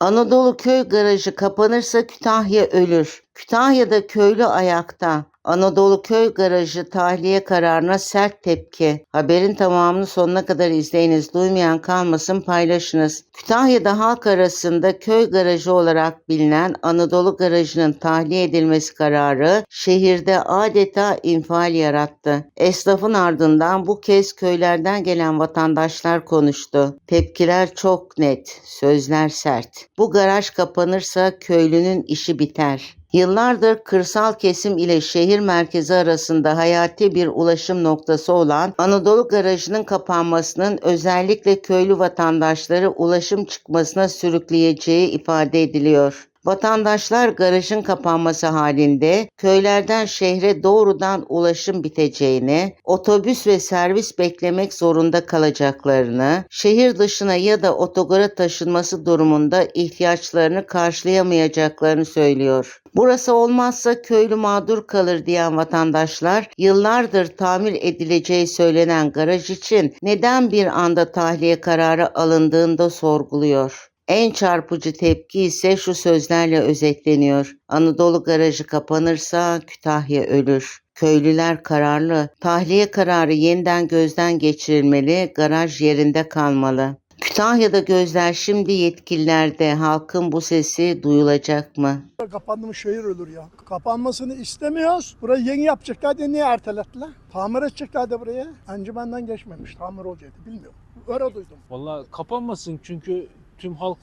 Anadolu köy garajı kapanırsa Kütahya ölür. Kütahya'da köylü ayakta. Anadolu köy garajı tahliye kararına sert tepki. Haberin tamamını sonuna kadar izleyiniz. Duymayan kalmasın paylaşınız. Kütahya'da halk arasında köy garajı olarak bilinen Anadolu garajının tahliye edilmesi kararı şehirde adeta infial yarattı. Esnafın ardından bu kez köylerden gelen vatandaşlar konuştu. Tepkiler çok net, sözler sert. Bu garaj kapanırsa köylünün işi biter. Yıllardır kırsal kesim ile şehir merkezi arasında hayati bir ulaşım noktası olan Anadolu Garajı'nın kapanmasının özellikle köylü vatandaşları ulaşım çıkmasına sürükleyeceği ifade ediliyor. Vatandaşlar garajın kapanması halinde köylerden şehre doğrudan ulaşım biteceğini, otobüs ve servis beklemek zorunda kalacaklarını, şehir dışına ya da otogara taşınması durumunda ihtiyaçlarını karşılayamayacaklarını söylüyor. Burası olmazsa köylü mağdur kalır diyen vatandaşlar yıllardır tamir edileceği söylenen garaj için neden bir anda tahliye kararı alındığında sorguluyor. En çarpıcı tepki ise şu sözlerle özetleniyor. Anadolu garajı kapanırsa Kütahya ölür. Köylüler kararlı. Tahliye kararı yeniden gözden geçirilmeli, garaj yerinde kalmalı. Kütahya'da gözler şimdi yetkililerde. Halkın bu sesi duyulacak mı? Kapandı mı şehir ölür ya. Kapanmasını istemiyoruz. Burayı yeni yapacaklar diye niye ertelettiler? Tamir edecekler de buraya. Encümenden geçmemiş. Tamir olacaktı bilmiyorum. Öyle duydum. Valla kapanmasın çünkü tüm halk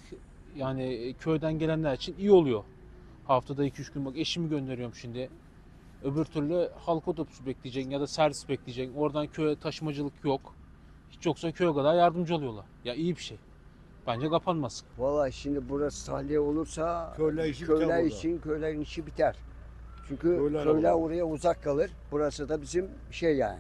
yani köyden gelenler için iyi oluyor. Haftada 2-3 gün bak eşimi gönderiyorum şimdi. Öbür türlü halk otobüsü bekleyecek ya da servis bekleyecek. Oradan köye taşımacılık yok. Hiç yoksa köye kadar yardımcı oluyorlar. Ya iyi bir şey. Bence kapanmasın. Vallahi şimdi burası tahliye olursa Köyler işi köyler için köylerin işi biter. Çünkü Köyler köyler oraya uzak kalır. Burası da bizim şey yani.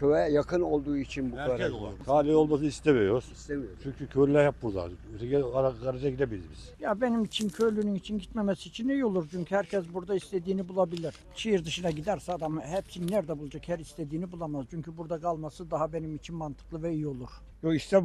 Köye yakın olduğu için bu Erkek kadar olan. Tahliye olmasını istemiyoruz. istemiyoruz. Çünkü köylüler hep burada. Öteki kara- garaja gidemeyiz biz. Ya benim için köylünün için gitmemesi için iyi olur çünkü herkes burada istediğini bulabilir. Şehir dışına giderse adam hepsini nerede bulacak her istediğini bulamaz. Çünkü burada kalması daha benim için mantıklı ve iyi olur. Yok işte